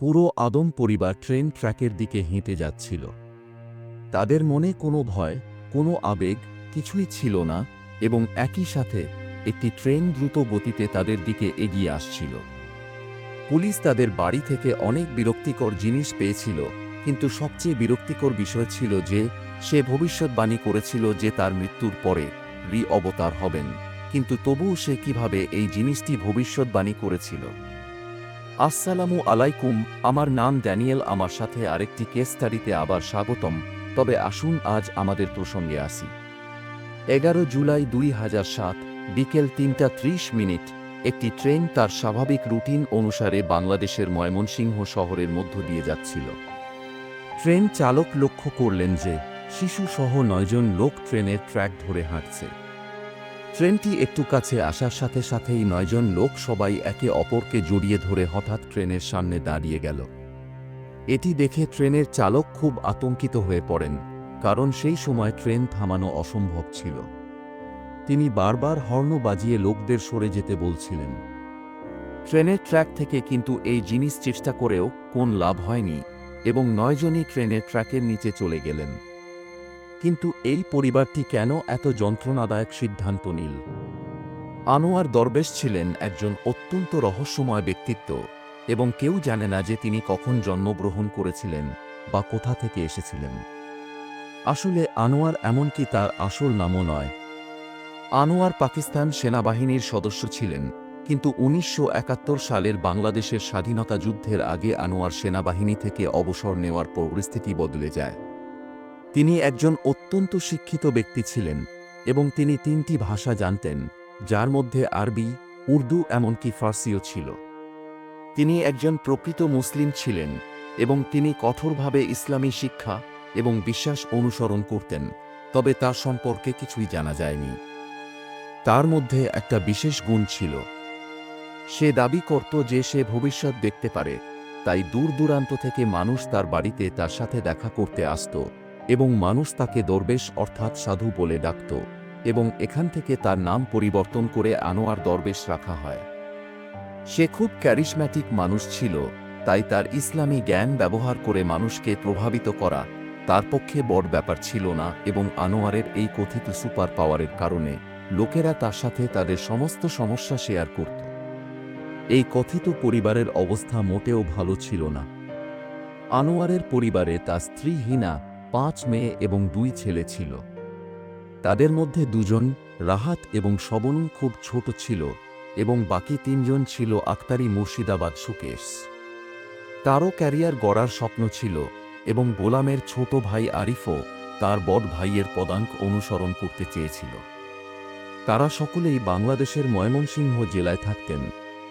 পুরো আদম পরিবার ট্রেন ট্র্যাকের দিকে হেঁটে যাচ্ছিল। তাদের মনে কোনো ভয়, কোনো আবেগ কিছুই ছিল না এবং একই সাথে একটি ট্রেন দ্রুত গতিতে তাদের দিকে এগিয়ে আসছিল। পুলিশ তাদের বাড়ি থেকে অনেক বিরক্তিকর জিনিস পেয়েছিল, কিন্তু সবচেয়ে বিরক্তিকর বিষয় ছিল যে, সে ভবিষ্যৎবাণী করেছিল যে তার মৃত্যুর পরে রি অবতার হবেন, কিন্তু তবুও সে কীভাবে এই জিনিসটি ভবিষ্যৎবাণী করেছিল। আসসালামু আলাইকুম, আমার নাম ড্যানিয়েল, আমার সাথে আরেকটি কেস স্টাডিতে আবার স্বাগতম। তবে আসুন আজ আমাদের প্রসঙ্গে আসি। এগারো জুলাই দুই হাজার সাত, বিকেল তিনটা ত্রিশ মিনিট, একটি ট্রেন তার স্বাভাবিক রুটিন অনুসারে বাংলাদেশের ময়মনসিংহ শহরের মধ্য দিয়ে যাচ্ছিল। ট্রেন চালক লক্ষ্য করলেন যে শিশুসহ নয়জন লোক ট্রেনের ট্র্যাক ধরে হাঁটছে। ট্রেনটি একটু কাছে আসার সাথে সাথেই নয়জন লোক সবাই একে অপরকে জড়িয়ে ধরে হঠাৎ ট্রেনের সামনে দাঁড়িয়ে গেল। এটি দেখে ট্রেনের চালক খুব আতঙ্কিত হয়ে পড়েন, কারণ সেই সময় ট্রেন থামানো অসম্ভব ছিল। তিনি বারবার হর্ন বাজিয়ে লোকদের সরে যেতে বলছিলেন। ট্রেনের ট্র্যাক থেকে কিন্তু এই জিনিস চেষ্টা করেও কোন লাভ হয়নি এবং নয়জনই ট্রেনের ট্র্যাকের নিচে চলে গেলেন। কিন্তু এই পরিবারটি কেন এত যন্ত্রণাদায়ক সিদ্ধান্ত নিল? আনোয়ার দরবেশ ছিলেন একজন অত্যন্ত রহস্যময় ব্যক্তিত্ব এবং কেউ জানে না যে তিনি কখন জন্মগ্রহণ করেছিলেন বা কোথা থেকে এসেছিলেন। আসলে আনোয়ার এমনকি তার আসল নামও নয়। আনোয়ার পাকিস্তান সেনাবাহিনীর সদস্য ছিলেন, কিন্তু উনিশশো একাত্তর সালের বাংলাদেশের স্বাধীনতা যুদ্ধের আগে আনোয়ার সেনাবাহিনী থেকে অবসর নেওয়ার পরিস্থিতি বদলে যায়। তিনি একজন অত্যন্ত শিক্ষিত ব্যক্তি ছিলেন এবং তিনি তিনটি ভাষা জানতেন, যার মধ্যে আরবি, উর্দু এমনকি ফার্সিও ছিল। তিনি একজন প্রকৃত মুসলিম ছিলেন এবং তিনি কঠোরভাবে ইসলামী শিক্ষা এবং বিশ্বাস অনুসরণ করতেন, তবে তার সম্পর্কে কিছুই জানা যায়নি। তার মধ্যে একটা বিশেষ গুণ ছিল। সে দাবি করত যে সে ভবিষ্যৎ দেখতে পারে, তাই দূর দূরান্ত থেকে মানুষ তার বাড়িতে তার সাথে দেখা করতে আসত। এবং মানুষ তাকে দরবেশ অর্থাৎ সাধু বলে ডাকত এবং এখান থেকে তার নাম পরিবর্তন করে আনোয়ার দরবেশ রাখা হয়। সে খুব ক্যারিশম্যাটিক মানুষ ছিল, তাই তার ইসলামী জ্ঞান ব্যবহার করে মানুষকে প্রভাবিত করা তার পক্ষে বড় ব্যাপার ছিল না এবং আনোয়ারের এই কথিত সুপার পাওয়ারের কারণে লোকেরা তার সাথে তাদের সমস্ত সমস্যা শেয়ার করত। এই কথিত পরিবারের অবস্থা মোটেও ভালো ছিল না। আনোয়ারের পরিবারে তার স্ত্রী হিনা পাঁচ মেয়ে এবং দুই ছেলে ছিল। তাদের মধ্যে দুজন রাহাত এবং শবনম খুব ছোট ছিল এবং বাকি তিনজন ছিল আক্তারি মুর্শিদাবাদ সুকেশ। তারও ক্যারিয়ার গড়ার স্বপ্ন ছিল এবং গোলামের ছোট ভাই আরিফও তার বড় ভাইয়ের পদাঙ্ক অনুসরণ করতে চেয়েছিল। তারা সকলেই বাংলাদেশের ময়মনসিংহ জেলায় থাকতেন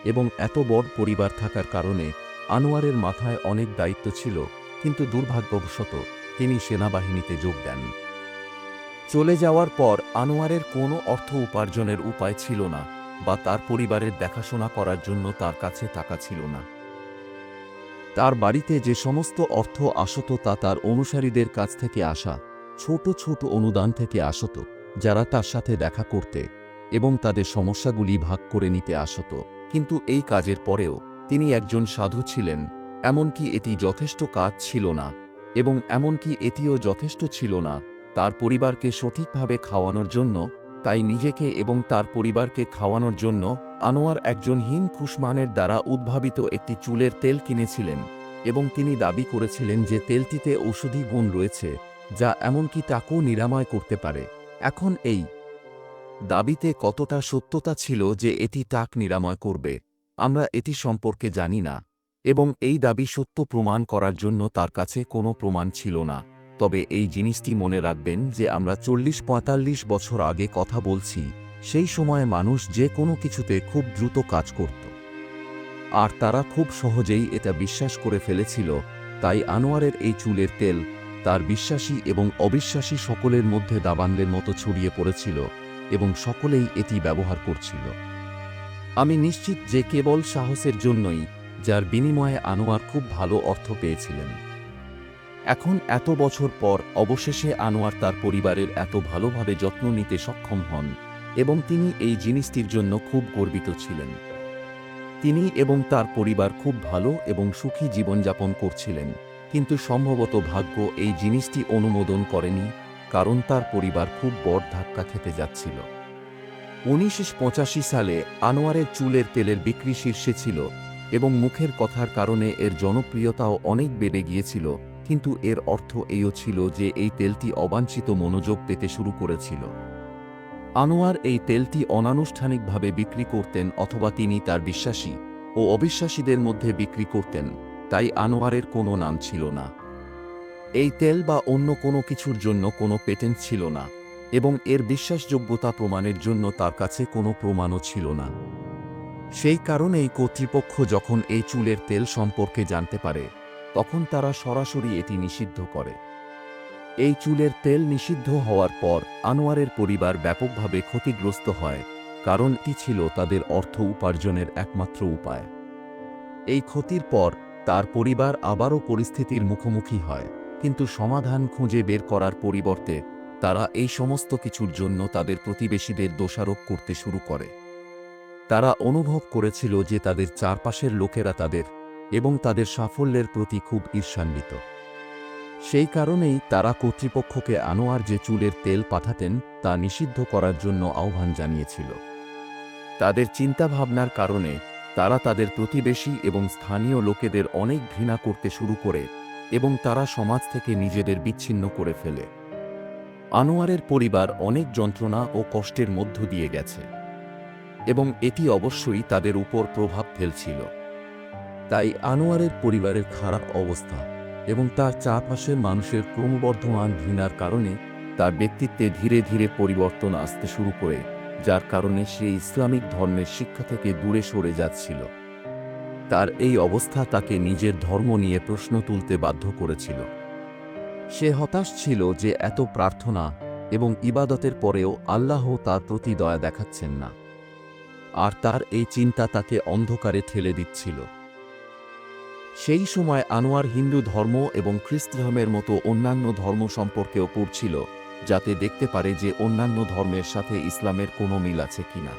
এবং এত বড় পরিবার থাকার কারণে আনোয়ারের মাথায় অনেক দায়িত্ব ছিল, কিন্তু দুর্ভাগ্যবশত তিনি সেনাবাহিনীতে যোগ দেন। চলে যাওয়ার পর আনোয়ারের কোনো অর্থ উপার্জনের উপায় ছিল না বা তার পরিবারের দেখাশোনা করার জন্য তার কাছে টাকা ছিল না। তার বাড়িতে যে সমস্ত অর্থ আসত তা তার অনুসারীদের কাছ থেকে আসা, ছোট ছোট অনুদান থেকে আসত, যারা তার সাথে দেখা করতে এবং তাদের সমস্যাগুলি ভাগ করে নিতে আসত। কিন্তু এই কাজের পরেও তিনি একজন সাধু ছিলেন, এমনকি এটি যথেষ্ট কাজ ছিল না। এবং এমনকি এটিও যথেষ্ট ছিল না, তার পরিবারকে সঠিকভাবে খাওয়ানোর জন্য, তাই নিজেকে এবং তার পরিবারকে খাওয়ানোর জন্য আনোয়ার একজন হিন খুশমানের দ্বারা উদ্ভাবিত একটি চুলের তেল কিনেছিলেন এবং তিনি দাবি করেছিলেন যে তেলটিতে ঔষধি গুণ রয়েছে, যা এমনকি তাকেও নিরাময় করতে পারে। এখন এই দাবিতে কতটা সত্যতা ছিল যে এটি টাক নিরাময় করবে, আমরা এটি সম্পর্কে জানি না। এবং এই দাবি সত্য প্রমাণ করার জন্য তার কাছে কোনো প্রমাণ ছিল না। তবে এই জিনিসটি মনে রাখবেন যে আমরা চল্লিশ পঁয়তাল্লিশ বছর আগে কথা বলছি, সেই সময়ে মানুষ যে কোনো কিছুতে খুব দ্রুত কাজ করত। আর তারা খুব সহজেই এটা বিশ্বাস করে ফেলেছিল, তাই আনোয়ারের এই চুলের তেল, তার বিশ্বাসী এবং অবিশ্বাসী সকলের মধ্যে দাবানলের মতো ছড়িয়ে পড়েছিল এবং সকলেই এটি ব্যবহার করছিল। আমি নিশ্চিত যে কেবল সাহসের জন্যই যার বিনিময়ে আনোয়ার খুব ভালো অর্থ পেয়েছিলেন। এখন এত বছর পর অবশেষে আনোয়ার তার পরিবারের এত ভালোভাবে যত্ন নিতে সক্ষম হন এবং তিনি এই জিনিসটির জন্য খুব গর্বিত ছিলেন। তিনি এবং তার পরিবার খুব ভালো এবং সুখী জীবনযাপন করছিলেন, কিন্তু সম্ভবত ভাগ্য এই জিনিসটি অনুমোদন করেনি, কারণ তার পরিবার খুব বড় ধাক্কা খেতে যাচ্ছিল। উনিশশো পঁচাশি সালে আনোয়ারের চুলের তেলের বিক্রি শীর্ষে ছিল এবং মুখের কথার কারণে এর জনপ্রিয়তাও অনেক বেড়ে গিয়েছিল, কিন্তু এর অর্থ এইও ছিল যে এই তেলটি অবাঞ্ছিত মনোযোগ পেতে শুরু করেছিল। আনোয়ার এই তেলটি অনানুষ্ঠানিকভাবে বিক্রি করতেন অথবা তিনি তার বিশ্বাসী ও অবিশ্বাসীদের মধ্যে বিক্রি করতেন, তাই আনোয়ারের কোনো নাম ছিল না। এই তেল বা অন্য কোনো কিছুর জন্য কোনো পেটেন্ট ছিল না এবং এর বিশ্বাসযোগ্যতা প্রমাণের জন্য তার কাছে কোনো প্রমাণও ছিল না। সেই কারণেই কর্তৃপক্ষ যখন এই চুলের তেল সম্পর্কে জানতে পারে, তখন তারা সরাসরি এটি নিষিদ্ধ করে। এই চুলের তেল নিষিদ্ধ হওয়ার পর আনোয়ারের পরিবার ব্যাপকভাবে ক্ষতিগ্রস্ত হয়, কারণ এটি ছিল তাদের অর্থ উপার্জনের একমাত্র উপায়। এই ক্ষতির পর তার পরিবার আবারও পরিস্থিতির মুখোমুখি হয়, কিন্তু সমাধান খুঁজে বের করার পরিবর্তে তারা এই সমস্ত কিছুর জন্য তাদের প্রতিবেশীদের দোষারোপ করতে শুরু করে। তারা অনুভব করেছিল যে তাদের চারপাশের লোকেরা তাদের এবং তাদের সাফল্যের প্রতি খুব ঈর্ষান্বিত। সেই কারণেই তারা কর্তৃপক্ষকে আনোয়ার যে চুলের তেল পাঠাতেন তা নিষিদ্ধ করার জন্য আহ্বান জানিয়েছিল। তাদের চিন্তাভাবনার কারণে তারা তাদের প্রতিবেশী এবং স্থানীয় লোকেদের অনেক ঘৃণা করতে শুরু করে এবং তারা সমাজ থেকে নিজেদের বিচ্ছিন্ন করে ফেলে। আনোয়ারের পরিবার অনেক যন্ত্রণা ও কষ্টের মধ্য দিয়ে গেছে। এবং এটি অবশ্যই তাদের উপর প্রভাব ফেলছিল। তাই আনোয়ারের পরিবারের খারাপ অবস্থা এবং তার চারপাশের মানুষের ক্রমবর্ধমান ঘৃণার কারণে তার ব্যক্তিত্বে ধীরে ধীরে পরিবর্তন আসতে শুরু করে, যার কারণে সে ইসলামিক ধর্মের শিক্ষা থেকে দূরে সরে যাচ্ছিল। তার এই অবস্থা তাকে নিজের ধর্ম নিয়ে প্রশ্ন তুলতে বাধ্য করেছিল। সে হতাশ ছিল যে এত প্রার্থনা এবং ইবাদতের পরেও আল্লাহ তার প্রতি দয়া দেখাচ্ছেন না। আর তার এই চিন্তা তাকে অন্ধকারে ঠেলে দিচ্ছিল। সেই সময় আনোয়ার হিন্দু ধর্ম এবং খ্রিস্ট ধর্মের মতো অন্যান্য ধর্ম সম্পর্কেও পড়ছিল, যাতে দেখতে পারে যে অন্যান্য ধর্মের সাথে ইসলামের কোনো মিল আছে কিনা।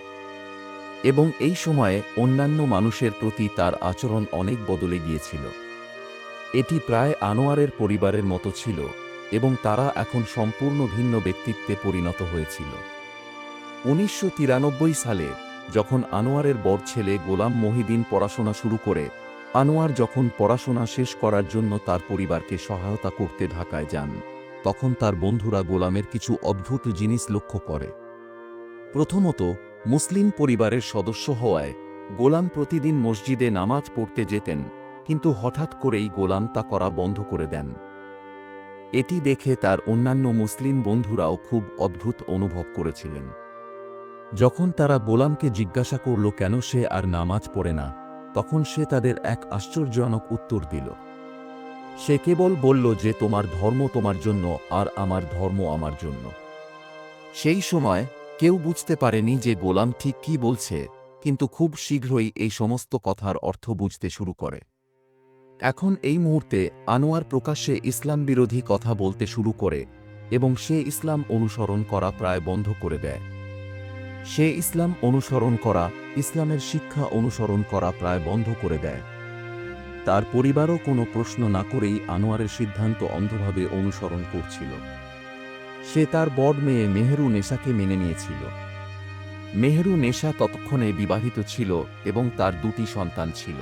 এবং এই সময়ে অন্যান্য মানুষের প্রতি তার আচরণ অনেক বদলে গিয়েছিল। এটি প্রায় আনোয়ারের পরিবারের মতো ছিল এবং তারা এখন সম্পূর্ণ ভিন্ন ব্যক্তিত্বে পরিণত হয়েছিল। উনিশশো তিরানব্বই সালে যখন আনোয়ারের বড় ছেলে গোলাম মহিদিন পড়াশোনা শুরু করে, আনোয়ার যখন পড়াশোনা শেষ করার জন্য তার পরিবারকে সহায়তা করতে ঢাকায় যান, তখন তার বন্ধুরা গোলামের কিছু অদ্ভুত জিনিস লক্ষ্য করে। প্রথমত, মুসলিম পরিবারের সদস্য হওয়ায় গোলাম প্রতিদিন মসজিদে নামাজ পড়তে যেতেন, কিন্তু হঠাৎ করেই গোলাম তা করা বন্ধ করে দেন। এটি দেখে তার অন্যান্য মুসলিম বন্ধুরাও খুব অদ্ভুত অনুভব করেছিলেন। যখন তারা গোলামকে জিজ্ঞাসা করল কেন সে আর নামাজ পড়ে না, তখন সে তাদের এক আশ্চর্যজনক উত্তর দিল। সে কেবল বলল যে, তোমার ধর্ম তোমার জন্য আর আমার ধর্ম আমার জন্য। সেই সময় কেউ বুঝতে পারেনি যে গোলাম ঠিক কি বলছে, কিন্তু খুব শীঘ্রই এই সমস্ত কথার অর্থ বুঝতে শুরু করে। এখন এই মুহূর্তে আনোয়ার প্রকাশ্যে ইসলাম বিরোধী কথা বলতে শুরু করে এবং সে ইসলাম অনুসরণ করা প্রায় বন্ধ করে দেয়। সে ইসলাম অনুসরণ করা, ইসলামের শিক্ষা অনুসরণ করা প্রায় বন্ধ করে দেয়। তার পরিবারও কোনো প্রশ্ন না করেই আনোয়ারের সিদ্ধান্ত অন্ধভাবে অনুসরণ করছিল। সে তার বড় মেয়ে মেহেরু নেশাকে মেনে নিয়েছিল। মেহেরু নেশা ততক্ষণে বিবাহিত ছিল এবং তার দুটি সন্তান ছিল।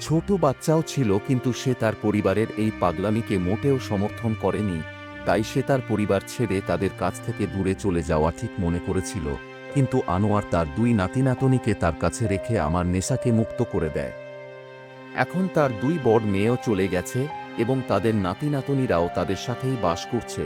ছোট বাচ্চাও ছিল কিন্তু সে তার পরিবারের এই পাগলামিকে মোটেও সমর্থন করেনি। তাই সে তার পরিবার ছেড়ে তাদের কাছ থেকে দূরে চলে যাওয়া ঠিক মনে করেছিল। কিন্তু আনোয়ার তার দুই নাতিনাতনিকে তার কাছে রেখে আমার নেশাকে মুক্ত করে দেয়। এখন তার দুই বড় মেয়েও চলে গেছে এবং তাদের নাতিনাতনিরাও তাদের সাথেই বাস করছে।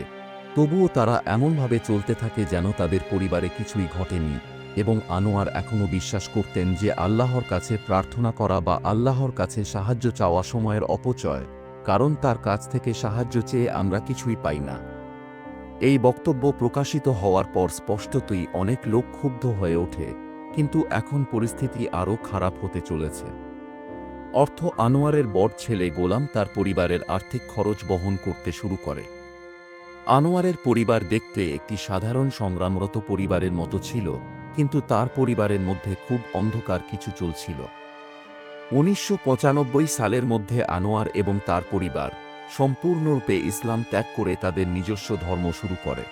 তবুও তারা এমনভাবে চলতে থাকে যেন তাদের পরিবারে কিছুই ঘটেনি এবং আনোয়ার এখনও বিশ্বাস করতেন যে আল্লাহর কাছে প্রার্থনা করা বা আল্লাহর কাছে সাহায্য চাওয়া সময়ের অপচয়। কারণ তার কাছ থেকে সাহায্য চেয়ে আমরা কিছুই পাই না। এই বক্তব্য প্রকাশিত হওয়ার পর স্পষ্টতই অনেক লোক ক্ষুব্ধ হয়ে ওঠে, কিন্তু এখন পরিস্থিতি আরও খারাপ হতে চলেছে। অর্থ আনোয়ারের বড় ছেলে গোলাম তার পরিবারের আর্থিক খরচ বহন করতে শুরু করে। আনোয়ারের পরিবার দেখতে একটি সাধারণ সংগ্রামরত পরিবারের মতো ছিল, কিন্তু তার পরিবারের মধ্যে খুব অন্ধকার কিছু চলছিল। উনিশশো পঁচানব্বই সালের মধ্যে আনোয়ার এবং তার পরিবার সম্পূর্ণরূপে ইসলাম ত্যাগ করে তাদের নিজস্ব ধর্ম শুরু করে।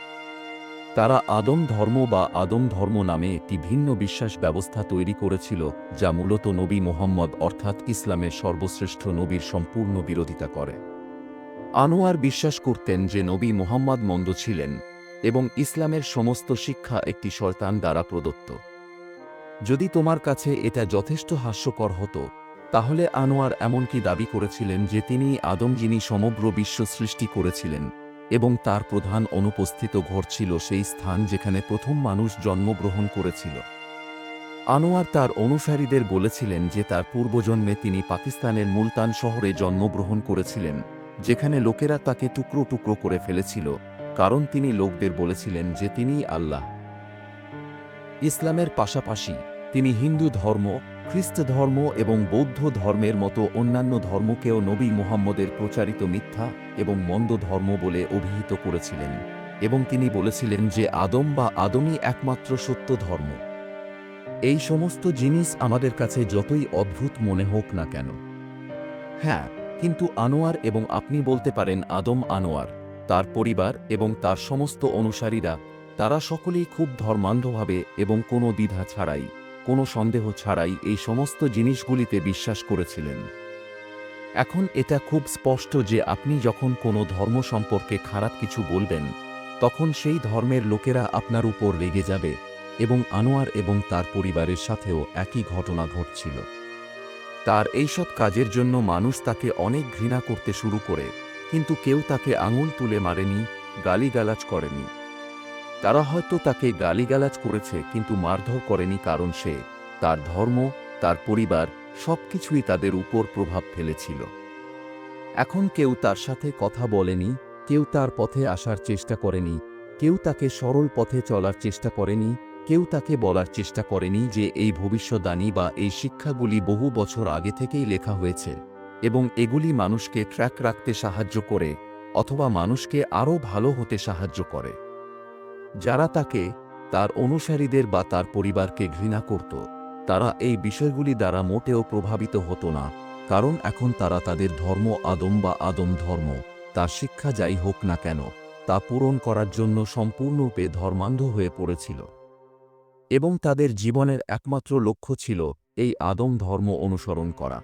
তারা আদম ধর্ম বা আদম ধর্ম নামে একটি ভিন্ন বিশ্বাস ব্যবস্থা তৈরি করেছিল, যা মূলত নবী মোহাম্মদ অর্থাৎ ইসলামের সর্বশ্রেষ্ঠ নবীর সম্পূর্ণ বিরোধিতা করে। আনোয়ার বিশ্বাস করতেন যে নবী মোহাম্মদ মন্দ ছিলেন এবং ইসলামের সমস্ত শিক্ষা একটি শয়তান দ্বারা প্রদত্ত। যদি তোমার কাছে এটা যথেষ্ট হাস্যকর হতো তাহলে আনোয়ার এমনকি দাবি করেছিলেন যে তিনি আদম যিনি সমগ্র বিশ্ব সৃষ্টি করেছিলেন, এবং তার প্রধান অনুপস্থিত ঘর ছিল সেই স্থান যেখানে প্রথম মানুষ জন্মগ্রহণ করেছিল। আনোয়ার তার অনুসারীদের বলেছিলেন যে তার পূর্বজন্মে তিনি পাকিস্তানের মুলতান শহরে জন্মগ্রহণ করেছিলেন, যেখানে লোকেরা তাকে টুকরো টুকরো করে ফেলেছিল, কারণ তিনি লোকদের বলেছিলেন যে তিনিই আল্লাহ। ইসলামের পাশাপাশি তিনি হিন্দু ধর্ম খ্রিস্ট ধর্ম এবং বৌদ্ধ ধর্মের মতো অন্যান্য ধর্মকেও নবী মুহাম্মদের প্রচারিত মিথ্যা এবং মন্দ ধর্ম বলে অভিহিত করেছিলেন এবং তিনি বলেছিলেন যে আদম বা আদমই একমাত্র সত্য ধর্ম। এই সমস্ত জিনিস আমাদের কাছে যতই অদ্ভুত মনে হোক না কেন। হ্যাঁ কিন্তু আনোয়ার এবং আপনি বলতে পারেন আদম আনোয়ার, তার পরিবার এবং তার সমস্ত অনুসারীরা, তারা সকলেই খুব ধর্মান্ধভাবে এবং কোনো দ্বিধা ছাড়াই কোনো সন্দেহ ছাড়াই এই সমস্ত জিনিসগুলিতে বিশ্বাস করেছিলেন। এখন এটা খুব স্পষ্ট যে আপনি যখন কোনো ধর্ম সম্পর্কে খারাপ কিছু বলবেন, তখন সেই ধর্মের লোকেরা আপনার উপর রেগে যাবে এবং আনোয়ার এবং তার পরিবারের সাথেও একই ঘটনা ঘটছিল। তার এইসব কাজের জন্য মানুষ তাকে অনেক ঘৃণা করতে শুরু করে, কিন্তু কেউ তাকে আঙুল তুলে মারেনি, গালিগালাজ করেনি। তারা হয়তো তাকে গালিগালাজ করেছে, কিন্তু মারধর করেনি কারণ সে, তার ধর্ম, তার পরিবার, সবকিছুই তাদের উপর প্রভাব ফেলেছিল। এখন কেউ তার সাথে কথা বলেনি, কেউ তার পথে আসার চেষ্টা করেনি, কেউ তাকে সরল পথে চলার চেষ্টা করেনি, কেউ তাকে বলার চেষ্টা করেনি যে এই ভবিষ্যদ্বাণী বা এই শিক্ষাগুলি বহু বছর আগে থেকেই লেখা হয়েছে এবং এগুলি মানুষকে ট্র্যাক রাখতে সাহায্য করে অথবা মানুষকে আরও ভালো হতে সাহায্য করে। যারা তাকে, তার অনুসারীদের বা তার পরিবারকে ঘৃণা করত, তারা এই বিষয়গুলি দ্বারা মোটেও প্রভাবিত হতো না, কারণ এখন তারা তাদের ধর্ম আদম বা আদম ধর্ম, তার শিক্ষা যাই হোক না কেন, তা পূরণ করার জন্য সম্পূর্ণরূপে ধর্মান্ধ হয়ে পড়েছিল। এবং তাদের জীবনের একমাত্র লক্ষ্য ছিল এই আদম ধর্ম অনুসরণ করা।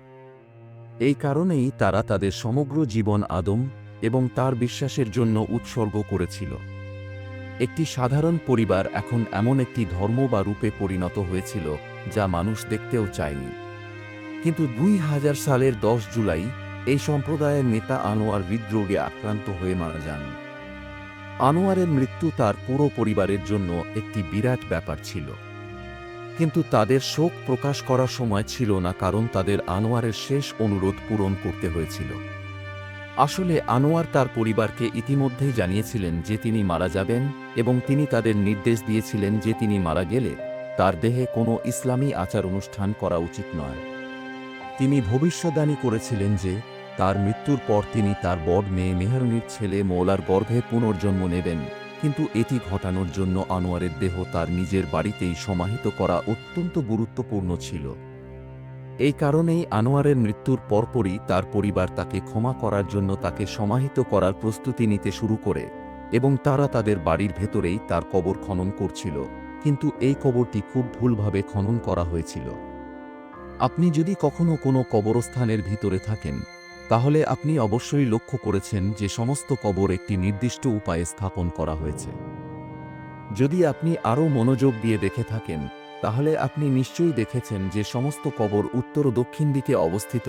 এই কারণেই তারা তাদের সমগ্র জীবন আদম এবং তার বিশ্বাসের জন্য উৎসর্গ করেছিল। একটি সাধারণ পরিবার এখন এমন একটি ধর্ম বা রূপে পরিণত হয়েছিল, যা মানুষ দেখতেও চায়নি। কিন্তু দুই হাজার সালের দশ জুলাই এই সম্প্রদায়ের নেতা আনোয়ার হৃদরোগে আক্রান্ত হয়ে মারা যান। আনোয়ারের মৃত্যু তার পুরো পরিবারের জন্য একটি বিরাট ব্যাপার ছিল। কিন্তু তাদের শোক প্রকাশ করার সময় ছিল না, কারণ তাদের আনোয়ারের শেষ অনুরোধ পূরণ করতে হয়েছিল। আসলে আনোয়ার তার পরিবারকে ইতিমধ্যেই জানিয়েছিলেন যে তিনি মারা যাবেন এবং তিনি তাদের নির্দেশ দিয়েছিলেন যে তিনি মারা গেলে তার দেহে কোনো ইসলামী আচার অনুষ্ঠান করা উচিত নয়। তিনি ভবিষ্যদ্বাণী করেছিলেন যে তার মৃত্যুর পর তিনি তার বড় মেয়ে মেহরনির ছেলে মৌলার গর্ভে পুনর্জন্ম নেবেন, কিন্তু এটি ঘটানোর জন্য আনোয়ারের দেহ তার নিজের বাড়িতেই সমাহিত করা অত্যন্ত গুরুত্বপূর্ণ ছিল। এই কারণেই আনোয়ারের মৃত্যুর পরপরই তার পরিবার তাকে ক্ষমা করার জন্য তাকে সমাহিত করার প্রস্তুতি নিতে শুরু করে এবং তারা তাদের বাড়ির ভেতরেই তার কবর খনন করছিল। কিন্তু এই কবরটি খুব ভুলভাবে খনন করা হয়েছিল। আপনি যদি কখনো কোনো কবরস্থানের ভিতরে থাকেন, তাহলে আপনি অবশ্যই লক্ষ্য করেছেন যে সমস্ত কবর একটি নির্দিষ্ট উপায়ে স্থাপন করা হয়েছে। যদি আপনি আরও মনোযোগ দিয়ে দেখে থাকেন তাহলে আপনি নিশ্চয়ই দেখেছেন যে সমস্ত কবর উত্তর ও দক্ষিণ দিকে অবস্থিত,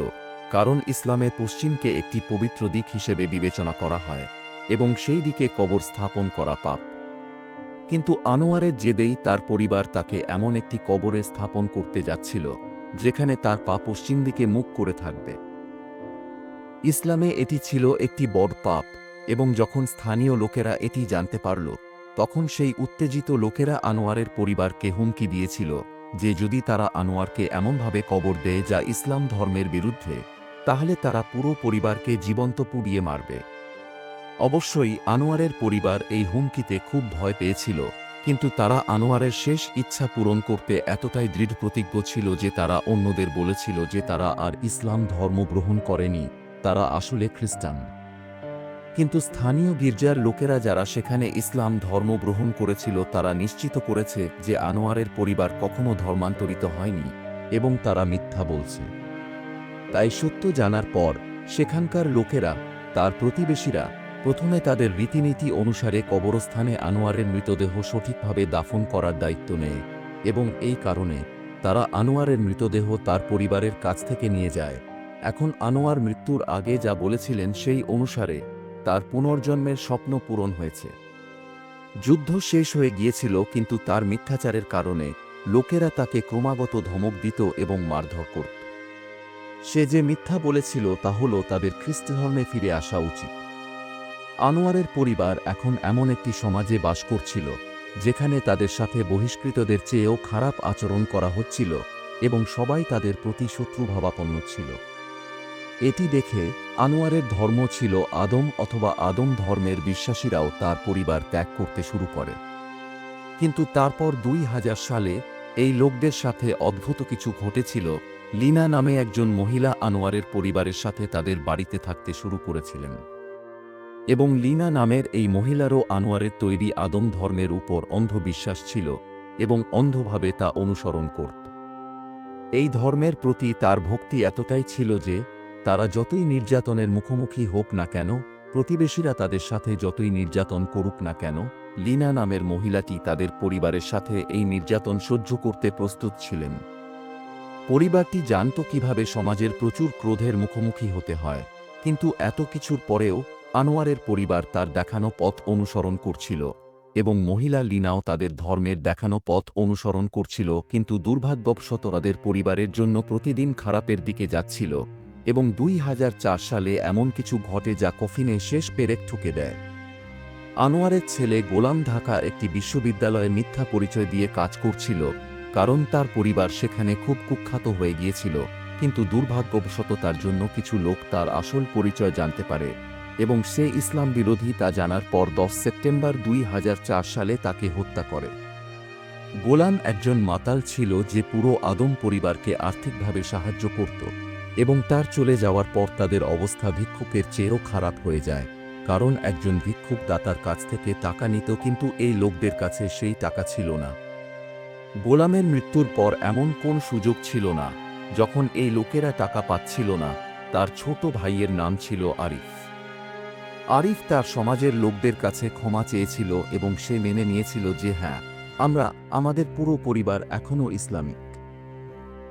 কারণ ইসলামের পশ্চিমকে একটি পবিত্র দিক হিসেবে বিবেচনা করা হয় এবং সেই দিকে কবর স্থাপন করা পাপ। কিন্তু আনোয়ারের জেদেই তার পরিবার তাকে এমন একটি কবরে স্থাপন করতে যাচ্ছিল, যেখানে তার পা পশ্চিম দিকে মুখ করে থাকবে। ইসলামে এটি ছিল একটি বড় পাপ এবং যখন স্থানীয় লোকেরা এটি জানতে পারল তখন সেই উত্তেজিত লোকেরা আনোয়ারের পরিবারকে হুমকি দিয়েছিল যে যদি তারা আনোয়ারকে এমনভাবে কবর দেয় যা ইসলাম ধর্মের বিরুদ্ধে, তাহলে তারা পুরো পরিবারকে জীবন্ত পুড়িয়ে মারবে। অবশ্যই আনোয়ারের পরিবার এই হুমকিতে খুব ভয় পেয়েছিল, কিন্তু তারা আনোয়ারের শেষ ইচ্ছা পূরণ করতে এতটাই দৃঢ় প্রতিজ্ঞ ছিল যে তারা অন্যদের বলেছিল যে তারা আর ইসলাম ধর্ম গ্রহণ করেনি, তারা আসলে খ্রিস্টান। কিন্তু স্থানীয় গির্জার লোকেরা যারা সেখানে ইসলাম ধর্ম গ্রহণ করেছিল, তারা নিশ্চিত করেছে যে আনোয়ারের পরিবার কখনো ধর্মান্তরিত হয়নি এবং তারা মিথ্যা বলছে। তাই সত্য জানার পর সেখানকার লোকেরা, তার প্রতিবেশীরা, প্রথমে তাদের রীতিনীতি অনুসারে কবরস্থানে আনোয়ারের মৃতদেহ সঠিকভাবে দাফন করার দায়িত্ব নেয় এবং এই কারণে তারা আনোয়ারের মৃতদেহ তার পরিবারের কাছ থেকে নিয়ে যায়। এখন আনোয়ার মৃত্যুর আগে যা বলেছিলেন সেই অনুসারে তার পুনর্জন্মের স্বপ্ন পূরণ হয়েছে। যুদ্ধ শেষ হয়ে গিয়েছিল কিন্তু তার মিথ্যাচারের কারণে লোকেরা তাকে ক্রমাগত ধমক দিত এবং মারধর করত। সে যে মিথ্যা বলেছিল তা হল তাদের খ্রিস্ট ধর্মে ফিরে আসা উচিত। আনোয়ারের পরিবার এখন এমন একটি সমাজে বাস করছিল, যেখানে তাদের সাথে বহিষ্কৃতদের চেয়েও খারাপ আচরণ করা হচ্ছিল এবং সবাই তাদের প্রতি শত্রুভাবাপন্ন ছিল। এটি দেখে আনোয়ারের ধর্ম ছিল আদম অথবা আদম ধর্মের বিশ্বাসীরাও তার পরিবার ত্যাগ করতে শুরু করে। কিন্তু তারপর দুই হাজার সালে এই লোকদের সাথে অদ্ভুত কিছু ঘটেছিল। লিনা নামে একজন মহিলা আনোয়ারের পরিবারের সাথে তাদের বাড়িতে থাকতে শুরু করেছিলেন। এবং লিনা নামের এই মহিলারও আনোয়ারের তৈরি আদম ধর্মের উপর অন্ধবিশ্বাস ছিল এবং অন্ধভাবে তা অনুসরণ করত। এই ধর্মের প্রতি তার ভক্তি এতটাই ছিল যে তারা যতই নির্যাতনের মুখোমুখি হোক না কেন, প্রতিবেশীরা তাদের সাথে যতই নির্যাতন করুক না কেন, লিনা নামের মহিলাটি তাদের পরিবারের সাথে এই নির্যাতন সহ্য করতে প্রস্তুত ছিলেন। পরিবারটি জানত কীভাবে সমাজের প্রচুর ক্রোধের মুখোমুখি হতে হয়, কিন্তু এত কিছুর পরেও আনোয়ারের পরিবার তার দেখানো পথ অনুসরণ করছিল এবং মহিলা লিনাও তাদের ধর্মের দেখানো পথ অনুসরণ করছিল, কিন্তু দুর্ভাগ্যবশত তাদের পরিবারের জন্য প্রতিদিন খারাপের দিকে যাচ্ছিল। এবং দুই হাজার চার সালে এমন কিছু ঘটে যা কফিনে শেষ পেরেক ঠুকে দেয়। আনোয়ারের ছেলে গোলাম ঢাকা একটি বিশ্ববিদ্যালয়ে মিথ্যা পরিচয় দিয়ে কাজ করছিল, কারণ তার পরিবার সেখানে খুব কুখ্যাত হয়ে গিয়েছিল, কিন্তু দুর্ভাগ্যবশত তার জন্য কিছু লোক তার আসল পরিচয় জানতে পারে এবং সে ইসলাম বিরোধী তা জানার পর দশ সেপ্টেম্বর দুই হাজার চার সালে তাকে হত্যা করে। গোলাম একজন মাতাল ছিল যে পুরো আদম পরিবারকে আর্থিকভাবে সাহায্য করত। এবং তার চলে যাওয়ার পর তাদের অবস্থা ভিক্ষুকের চেয়েও খারাপ হয়ে যায়। কারণ একজন ভিক্ষুক দাতার কাছ থেকে টাকা নিত কিন্তু এই লোকদের কাছে সেই টাকা ছিল না। গোলামের মৃত্যুর পর এমন কোন সুযোগ ছিল না, যখন এই লোকেরা টাকা পাচ্ছিল না, তার ছোট ভাইয়ের নাম ছিল আরিফ। আরিফ তার সমাজের লোকদের কাছে ক্ষমা চেয়েছিল এবং সে মেনে নিয়েছিল যে হ্যাঁ আমরা, আমাদের পুরো পরিবার এখনও ইসলামিক।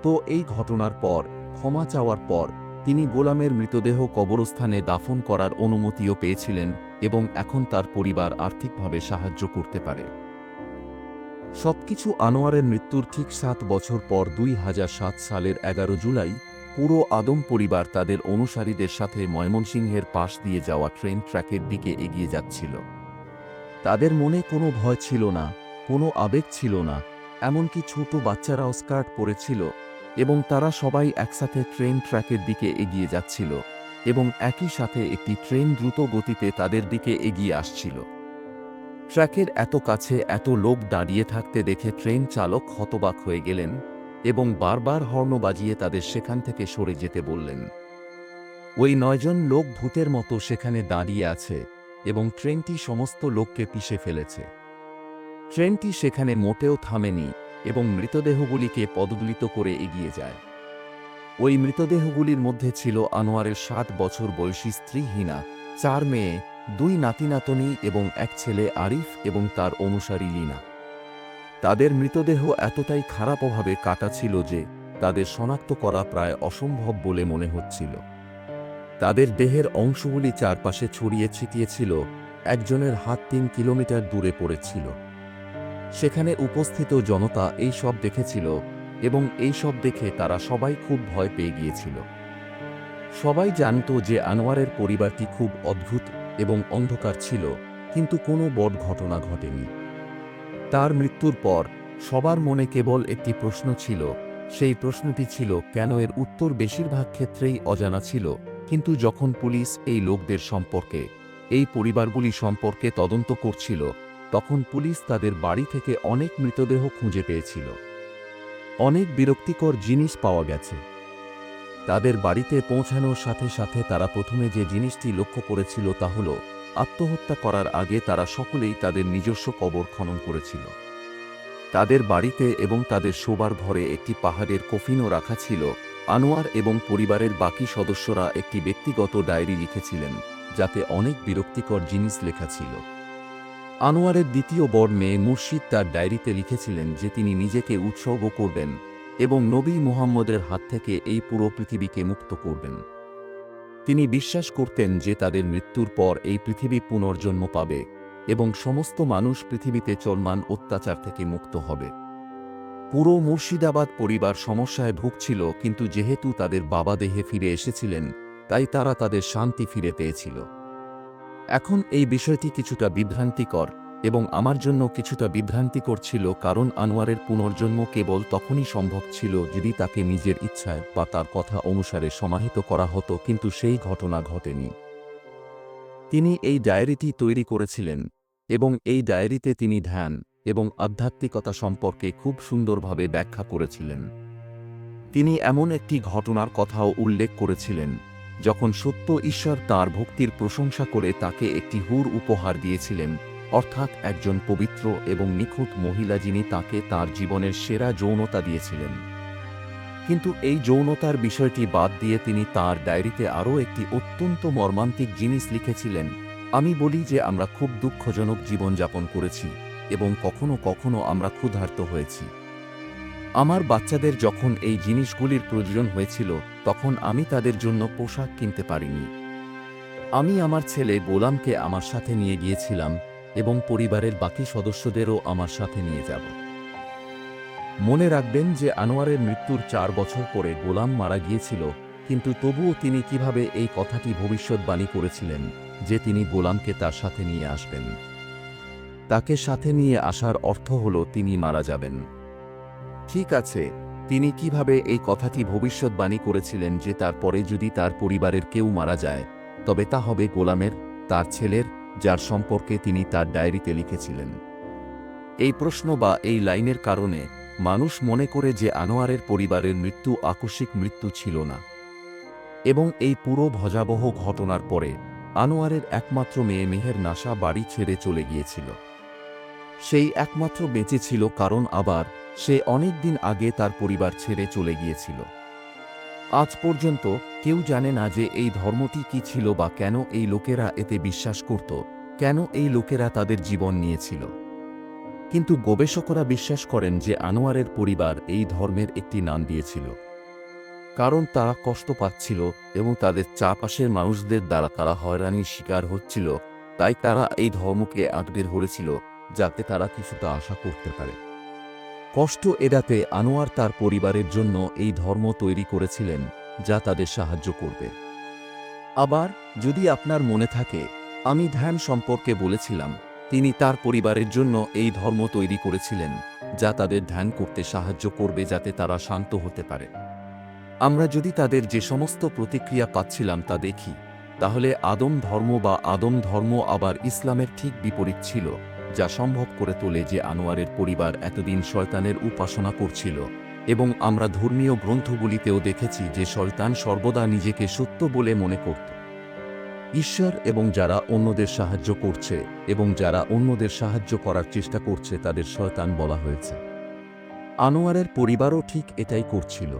তো এই ঘটনার পর ক্ষমা চাওয়ার পর, তিনি গোলামের মৃতদেহ কবরস্থানে দাফন করার অনুমতিও পেয়েছিলেন এবং এখন তার পরিবার আর্থিকভাবে সাহায্য করতে পারে। সবকিছু আনোয়ারের মৃত্যুর ঠিক সাত বছর পর দুই হাজার সাত সালের এগারো জুলাই, পুরো আদম পরিবার তাদের অনুসারীদের সাথে ময়মনসিংহের পাশ দিয়ে যাওয়া ট্রেন ট্র্যাকের দিকে এগিয়ে যাচ্ছিল। তাদের মনে কোনো ভয় ছিল না, কোনো আবেগ ছিল না, এমনকি ছোট বাচ্চারাও স্কার্ট পরেছিল। এবং তারা সবাই একসাথে ট্রেন ট্র্যাকের দিকে এগিয়ে যাচ্ছিল এবং একই সাথে একটি ট্রেন দ্রুত গতিতে তাদের দিকে এগিয়ে আসছিল। ট্র্যাকের এত কাছে এত লোক দাঁড়িয়ে থাকতে দেখে ট্রেন চালক হতবাক হয়ে গেলেন এবং বারবার হর্ন বাজিয়ে তাদের সেখান থেকে সরে যেতে বললেন। ওই নয়জন লোক ভূতের মতো সেখানে দাঁড়িয়ে আছে এবং ট্রেনটি সমস্ত লোককে পিষে ফেলেছে। ট্রেনটি সেখানে মোটেও থামেনি এবং মৃতদেহগুলিকে পদদলিত করে এগিয়ে যায়। ওই মৃতদেহগুলির মধ্যে ছিল আনোয়ারের সাত বছর বয়সী স্ত্রী হিনা, চার মেয়ে, দুই নাতিনাতনি এবং এক ছেলে আরিফ এবং তার অনুসারী লিনা। তাদের মৃতদেহ এতটাই খারাপভাবে কাটা ছিল যে তাদের শনাক্ত করা প্রায় অসম্ভব বলে মনে হচ্ছিল। তাদের দেহের অংশগুলি চারপাশে ছড়িয়ে ছিটিয়েছিল, একজনের হাত তিন কিলোমিটার দূরে পড়েছিল। সেখানে উপস্থিত জনতা এই সব দেখেছিল এবং এই সব দেখে তারা সবাই খুব ভয় পেয়ে গিয়েছিল। সবাই জানত যে আনোয়ারের পরিবারটি খুব অদ্ভুত এবং অন্ধকার ছিল, কিন্তু কোনো বড় ঘটনা ঘটেনি। তার মৃত্যুর পর সবার মনে কেবল একটি প্রশ্ন ছিল, সেই প্রশ্নটি ছিল, কেন এর উত্তর বেশিরভাগ ক্ষেত্রেই অজানা ছিল, কিন্তু যখন পুলিশ এই লোকদের সম্পর্কে, এই পরিবারগুলি সম্পর্কে তদন্ত করছিল তখন পুলিশ তাদের বাড়ি থেকে অনেক মৃতদেহ খুঁজে পেয়েছিল। অনেক বিরক্তিকর জিনিস পাওয়া গেছে। তাদের বাড়িতে পৌঁছানোর সাথে সাথে তারা প্রথমে যে জিনিসটি লক্ষ্য করেছিল তা হল, আত্মহত্যা করার আগে তারা সকলেই তাদের নিজস্ব কবর খনন করেছিল। তাদের বাড়িতে এবং তাদের শোবার ঘরে একটি পাহাড়ের কফিনও রাখা ছিল। আনোয়ার এবং পরিবারের বাকি সদস্যরা একটি ব্যক্তিগত ডায়েরি লিখেছিলেন, যাতে অনেক বিরক্তিকর জিনিস লেখা ছিল। আনোয়ারের দ্বিতীয় বড় মেয়ে মুর্শিদ তার ডায়েরিতে লিখেছিলেন যে তিনি নিজেকে উৎসর্গ করবেন এবং নবী মুহাম্মদের হাত থেকে এই পুরো পৃথিবীকে মুক্ত করবেন। তিনি বিশ্বাস করতেন যে তাদের মৃত্যুর পর এই পৃথিবী পুনর্জন্ম পাবে এবং সমস্ত মানুষ পৃথিবীতে চলমান অত্যাচার থেকে মুক্ত হবে। পুরো মুর্শিদাবাদ পরিবার সমস্যায় ভুগছিল কিন্তু যেহেতু তাদের বাবা দেহে ফিরে এসেছিলেন, তাই তারা তাদের শান্তি ফিরে পেয়েছিল। এখন এই বিষয়টি কিছুটা বিভ্রান্তিকর এবং আমার জন্য কিছুটা বিভ্রান্তিকর ছিল কারণ আনোয়ারের পুনর্জন্ম কেবল তখনই সম্ভব ছিল যদি তাকে নিজের ইচ্ছায় বা তার কথা অনুসারে সমাহিত করা হতো, কিন্তু সেই ঘটনা ঘটেনি। তিনি এই ডায়েরিটি তৈরি করেছিলেন এবং এই ডায়েরিতে তিনি ধ্যান এবং আধ্যাত্মিকতা সম্পর্কে খুব সুন্দরভাবে ব্যাখ্যা করেছিলেন। তিনি এমন একটি ঘটনার কথাও উল্লেখ করেছিলেন যখন সত্য ঈশ্বর তার ভক্তির প্রশংসা করে তাকে একটি হুর উপহার দিয়েছিলেন, অর্থাৎ একজন পবিত্র এবং নিখুঁত মহিলা যিনি তাকে তার জীবনের সেরা যৌনতা দিয়েছিলেন। কিন্তু এই যৌনতার বিষয়টি বাদ দিয়ে তিনি তার ডায়েরিতে আরও একটি অত্যন্ত মর্মান্তিক জিনিস লিখেছিলেন, আমি বলি যে আমরা খুব দুঃখজনক জীবনযাপন করেছি এবং কখনো কখনো আমরা ক্ষুধার্ত হয়েছি। আমার বাচ্চাদের যখন এই জিনিসগুলির প্রয়োজন হয়েছিল, তখন আমি তাদের জন্য পোশাক কিনতে পারিনি। আমি আমার ছেলে গোলামকে আমার সাথে নিয়ে গিয়েছিলাম এবং পরিবারের বাকি সদস্যদেরও আমার সাথে নিয়ে যাব। মনে রাখবেন যে আনোয়ারের মৃত্যুর চার বছর পরে গোলাম মারা গিয়েছিল, কিন্তু তবুও তিনি কীভাবে এই কথাটি ভবিষ্যৎবাণী করেছিলেন যে তিনি গোলামকে তার সাথে নিয়ে আসবেন। তাকে সাথে নিয়ে আসার অর্থ হল তিনি মারা যাবেন। ঠিক আছে, তিনি কীভাবে এই কথাটি ভবিষ্যৎবাণী করেছিলেন যে তারপরে যদি তার পরিবারের কেউ মারা যায়, তবে তা হবে গোলামের, তার ছেলের, যার সম্পর্কে তিনি তার ডায়েরিতে লিখেছিলেন। এই প্রশ্ন বা এই লাইনের কারণে মানুষ মনে করে যে আনোয়ারের পরিবারের মৃত্যু আকস্মিক মৃত্যু ছিল না। এবং এই পুরো ভজাবহ ঘটনার পরে আনোয়ারের একমাত্র মেয়ে মেহের নাসা বাড়ি ছেড়ে চলে গিয়েছিল। সেই একমাত্র বেঁচে ছিল কারণ আবার সে অনেক দিন আগে তার পরিবার ছেড়ে চলে গিয়েছিল। আজ পর্যন্ত কেউ জানে না যে এই ধর্মটি কি ছিল বা কেন এই লোকেরা এতে বিশ্বাস করত, কেন এই লোকেরা তাদের জীবন নিয়েছিল। কিন্তু গবেষকরা বিশ্বাস করেন যে আনোয়ারের পরিবার এই ধর্মের একটি নাম দিয়েছিল। কারণ তারা কষ্ট পাচ্ছিল এবং তাদের চারপাশের মানুষদের দ্বারা তারা হয়রানির শিকার হচ্ছিল, তাই তারা এই ধর্মকে আঁকড়ে ধরেছিল, যাতে তারা কিছুটা আশা করতে পারে। কষ্ট এড়াতে আনোয়ার তার পরিবারের জন্য এই ধর্ম তৈরি করেছিলেন, যা তাদের সাহায্য করবে। আবার, যদি আপনার মনে থাকে, আমি ধ্যান সম্পর্কে বলেছিলাম, তিনি তার পরিবারের জন্য এই ধর্ম তৈরি করেছিলেন, যা তাদের ধ্যান করতে সাহায্য করবে যাতে তারা শান্ত হতে পারে। আমরা যদি তাদের যে সমস্ত প্রতিক্রিয়া পাচ্ছিলাম তা দেখি, তাহলে আদম ধর্ম বা আদম ধর্ম আবার ইসলামের ঠিক বিপরীত ছিল। যা সম্ভব করে তোলে যে আনোয়ারের পরিবার এতদিন শয়তানের উপাসনা করছিল। এবং আমরা ধর্মীয় গ্রন্থগুলিতেও দেখেছি যে শয়তান সর্বদা নিজেকে সত্য বলে মনে করত। ঈশ্বর এবং যারা অন্যদের সাহায্য করছে এবং যারা অন্যদের সাহায্য করার চেষ্টা করছে তাদের শয়তান বলা হয়েছে। আনোয়ারের পরিবারও ঠিক এটাই করছিল।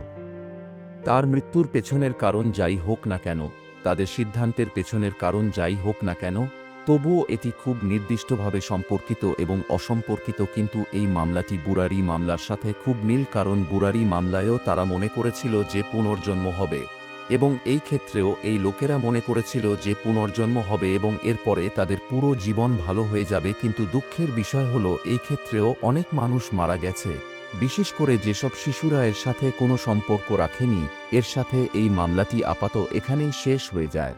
তার মৃত্যুর পেছনের কারণ যাই হোক না কেন, তাদের সিদ্ধান্তের পেছনের কারণ যাই হোক না কেন তবুও এটি খুব নির্দিষ্টভাবে সম্পর্কিত এবং অসম্পর্কিত, কিন্তু এই মামলাটি বুরারি মামলার সাথে খুব মিল, কারণ বুরারি মামলায়ও তারা মনে করেছিল যে পুনর্জন্ম হবে এবং এই ক্ষেত্রেও এই লোকেরা মনে করেছিল যে পুনর্জন্ম হবে এবং এরপরে তাদের পুরো জীবন ভালো হয়ে যাবে, কিন্তু দুঃখের বিষয় হলো এই ক্ষেত্রেও অনেক মানুষ মারা গেছে। বিশেষ করে যেসব শিশুরা এর সাথে কোনো সম্পর্ক রাখেনি, এর সাথে এই মামলাটি আপাত এখানেই শেষ হয়ে যায়।